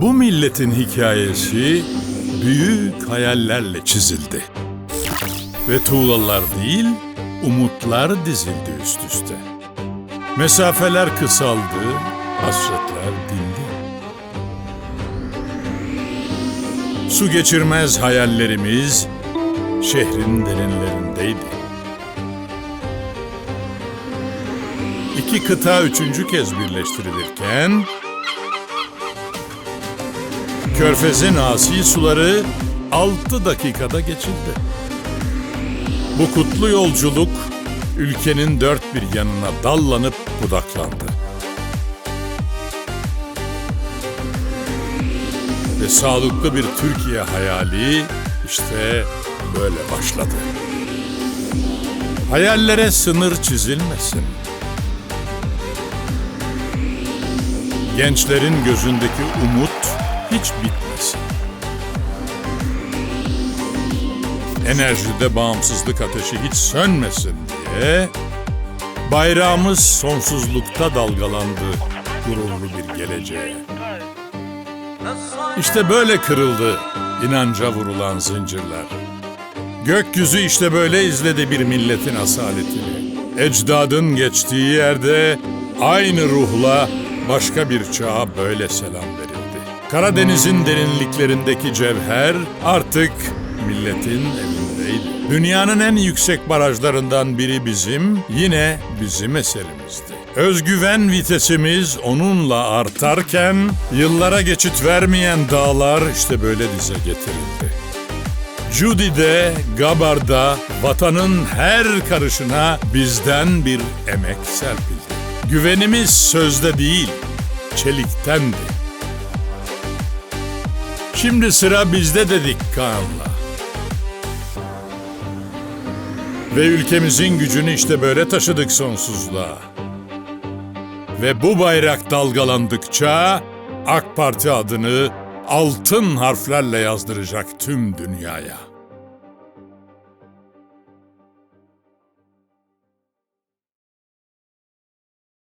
Bu milletin hikayesi büyük hayallerle çizildi. Ve tuğlalar değil, umutlar dizildi üst üste. Mesafeler kısaldı, hasretler dindi. Su geçirmez hayallerimiz şehrin derinlerindeydi. İki kıta üçüncü kez birleştirilirken Körfez'in asi suları altı dakikada geçildi. Bu kutlu yolculuk ülkenin dört bir yanına dallanıp budaklandı. Ve sağlıklı bir Türkiye hayali işte böyle başladı. Hayallere sınır çizilmesin. Gençlerin gözündeki umut hiç bitmesin. Enerjide bağımsızlık ateşi hiç sönmesin diye bayrağımız sonsuzlukta dalgalandı gururlu bir geleceğe. İşte böyle kırıldı inanca vurulan zincirler. Gökyüzü işte böyle izledi bir milletin asaletini. Ecdadın geçtiği yerde aynı ruhla başka bir çağa böyle selam verildi. Karadeniz'in derinliklerindeki cevher artık milletin elindeydi. Dünyanın en yüksek barajlarından biri bizim, yine bizim eserimizdi. Özgüven vitesimiz onunla artarken yıllara geçit vermeyen dağlar işte böyle dize getirildi. Judy'de, Gabar'da vatanın her karışına bizden bir emek serpildi. Güvenimiz sözde değil, çeliktendi. Şimdi sıra bizde dedik Kaan'la. Ve ülkemizin gücünü işte böyle taşıdık sonsuzluğa. Ve bu bayrak dalgalandıkça AK Parti adını altın harflerle yazdıracak tüm dünyaya.